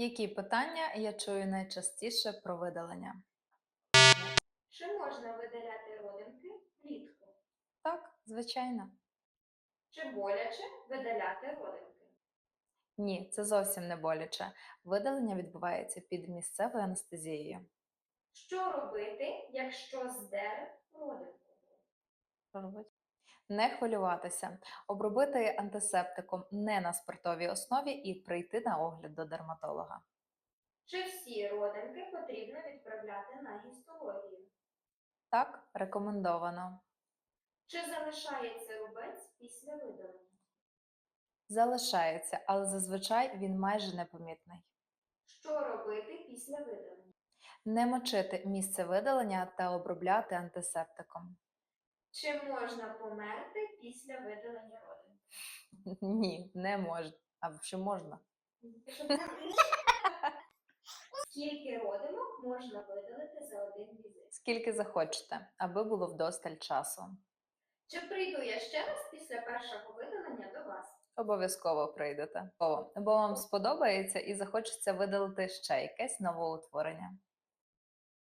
Які питання я чую найчастіше про видалення? Чи можна видаляти родинки влітку? Так, звичайно. Чи боляче видаляти родинки? Ні, це зовсім не боляче. Видалення відбувається під місцевою анестезією. Що робити, якщо здер родинку? Що робити? Не хвилюватися, обробити антисептиком не на спиртовій основі і прийти на огляд до дерматолога. Чи всі родинки потрібно відправляти на гістологію? Так, рекомендовано. Чи залишається рубець після видалення? Залишається, але зазвичай він майже непомітний. Що робити після видалення? Не мочити місце видалення та обробляти антисептиком. Чи можна померти після видалення родинки? Ні, не можна. А чи можна? Скільки родинок можна видалити за один візит? Скільки захочете, аби було вдосталь часу. Чи прийду я ще раз після першого видалення до вас? Обов'язково прийдете. Бо вам сподобається і захочеться видалити ще якесь новоутворення.